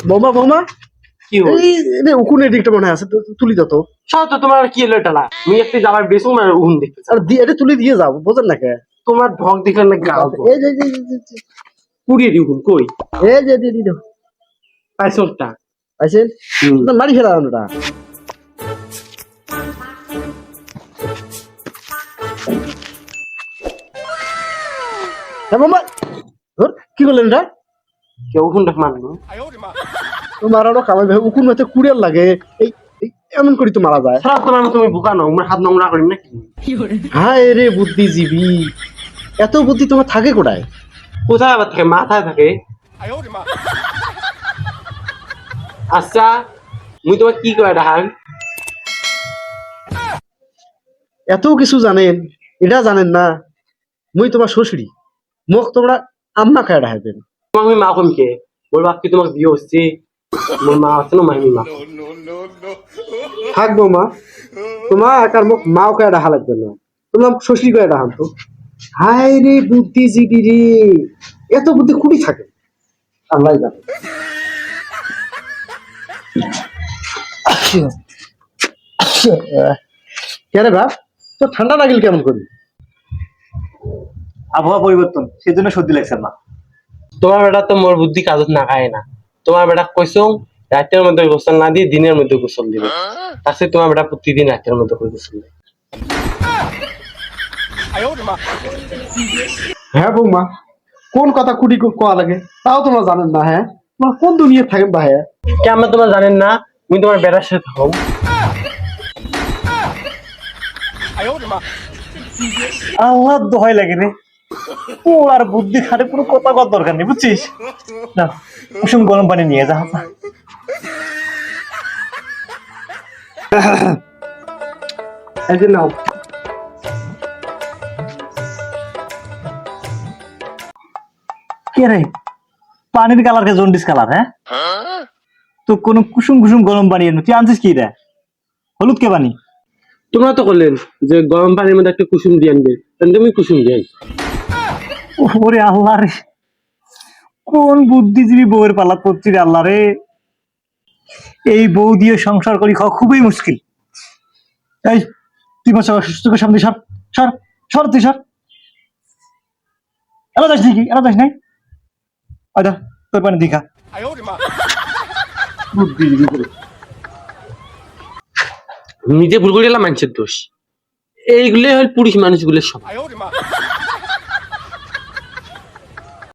বৌমা বৌমা? কি হল? এই রে উকুনে দিকটা মনে আছে তুলি যত সব তো তোমার কি হলো এটা না? আমি একটি জামাই বেসুম আর উহুন দেখতে আর দিয়ে এটা তুলি দিয়ে যাও বোঝেন না কে? তোমার ঢক দেখলে না গাও এই যে এই যে- এই যে- এই পুড়িয়ে দিও কই? এই যে দিয়ে দিও পাইছটা আইছেন না মারি ফেলা ওটা। হ্যাঁ মামা ধর কি করলেন এটা? কেউ মারলো। কামাই ভাই উকুন হতে কুড়িয়ার লাগে। এই এমন করি তো মারা যায়। সারা তোমার তুমি বোকা নাও আমার হাত নোংরা করি নাকি? হায় রে বুদ্ধিজীবী এত বুদ্ধি তোমার থাকে কোথায়? আবার থাকে? মাথায় থাকে? আচ্ছা মুই তোমার কি করে ডাহান? এত কিছু জানেন এটা জানেন না। মুই তোমার শ্বশুরি মোক তোমরা আম্মা খায় রাখবেন আমি মা কম কে? মোর বাপ কি তোমাক বিয়ে হচ্ছে। মোর মা আছে না মাহি মা। থাকব মা তোমার একার মুখ মাও খায় রাখা লাগবে না। তোমার শ্বশুরি করে রাখান তো হায় রে বুদ্ধিজীবী রে। এত বুদ্ধি খুবই থাকে। আল্লাহ জানে। কে রে বাপ? তো ঠান্ডা লাগিল কেমন করি? আবহাওয়া পরিবর্তন সেই জন্য সর্দি লাগছে না তোমার বেটা তো মোর বুদ্ধি কাজত না খায় না। তোমার বেটা কইছো রাতের মধ্যে গোসল না দিয়ে দিনের মধ্যে গোসল দিবে। তাছে তোমার বেটা প্রতিদিন রাতের মধ্যে করে গোসল দেয়। হ্যাঁ বৌমা কোন কথা কুটি কোয়া লাগে? তাও তোমরা জানেন না হ্যাঁ তোমরা কোন দুনিয়া থাকেন বা হ্যাঁ কেমন তোমার জানেন না তুমি তোমার বেটার সাথে হও আল্লাহ দোহাই লাগে রে ও আর বুদ্ধি পুরো কথা কত দরকার নেই বুঝছিস? না কুসুম গরম পানি নিয়ে যা এই যে নাও। কে রে? পানির কালার কে জন্ডিস কালার হ্যাঁ? তো কোন কুসুম কুসুম গরম পানি এনে তুই আনছিস কি রে? হলুদ কে পানি? তোমরা তো করলেন যে গরম পানির মধ্যে একটা কুসুম দিয়ে আনবে তুমি কুসুম দিয়াই। ওরে আল্লাহ রে। কোন বুদ্ধিজীবী বউয়ের পাল্লা পড়ছি রে আল্লাহ রে? এই বউ দিয়ে সংসার করি খাওয়া খুবই মুশকিল। এই তুই বছর চোখের সামনে সর সর সর তুই সর। এলা যাস নাকি? এলা যাস নাই? আচ্ছা তোর পানি দেখা বুদ্ধিজীবী করে। নিজে ভুল করে এলাম মানুষের দোষ। এইগুলোই হল পুরুষ মানুষগুলোর সব